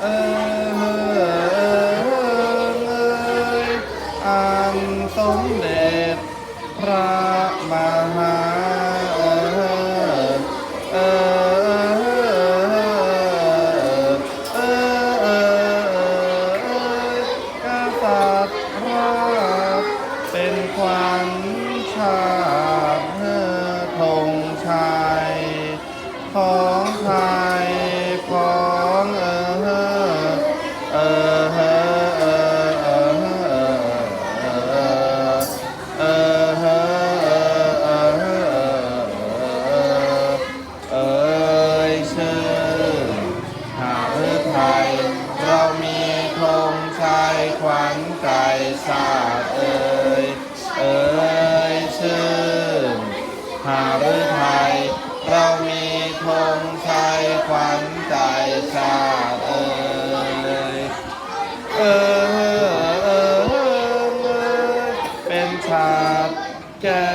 เอ่ยอันสมเด็พระมหาเป็นความชา ใจชาเอ่ยเออเออเอยเป็นชาติแก้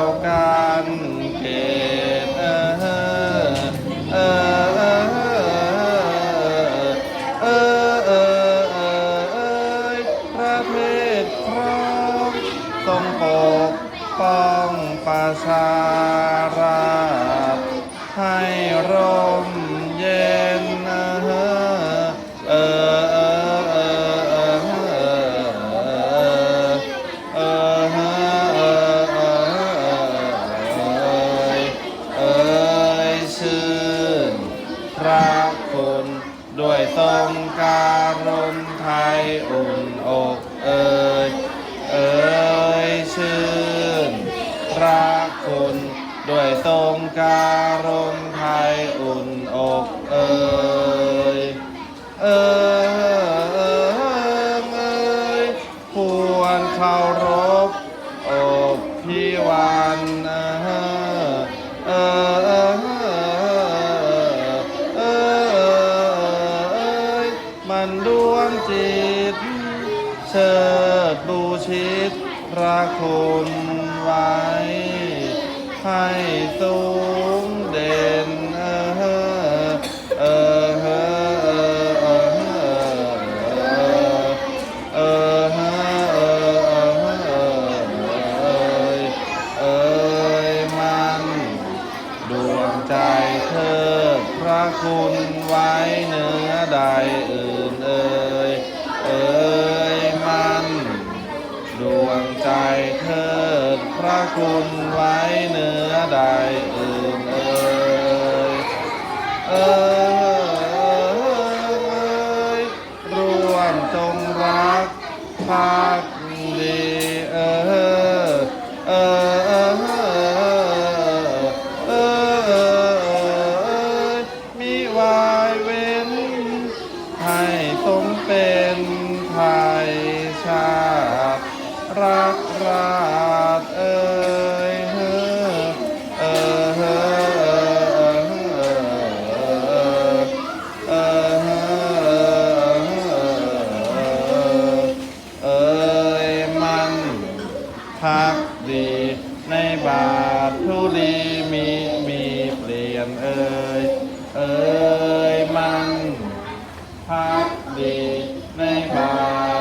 วกันเกตเออเออเออเออเออเออเอยประเทศพร้อมทรงปกป้องประชาราษฎร์ให้ร่ม พระคุณด้วยทรงการุณไทยอุ่นอกเอ่ยเอ่ยชื่น พระคุณด้วยทรงการุณไทยอุ่นอกเอ่ยเอ่ยเอ่ยเอ่ยควรเคารพอบพิวันเอ่ นดวงจิต เชิดบูชิตพระคุณไว้ ให้สู คุณไว้เหนือใดอื่นเอ่ยเอ่ยมันดวงใจเธอพระคุณไว้เหนือใดอื่นเอ่ยเอ่ยร่วมจงรักภักดีเออเออเออ รักราชเอ่ยเฮ้อเออเฮ้อเออเอยมันพักดีในบาททุลีมีมีเปลี่ยนเอ่ยเอ่ยมันพักดีในบา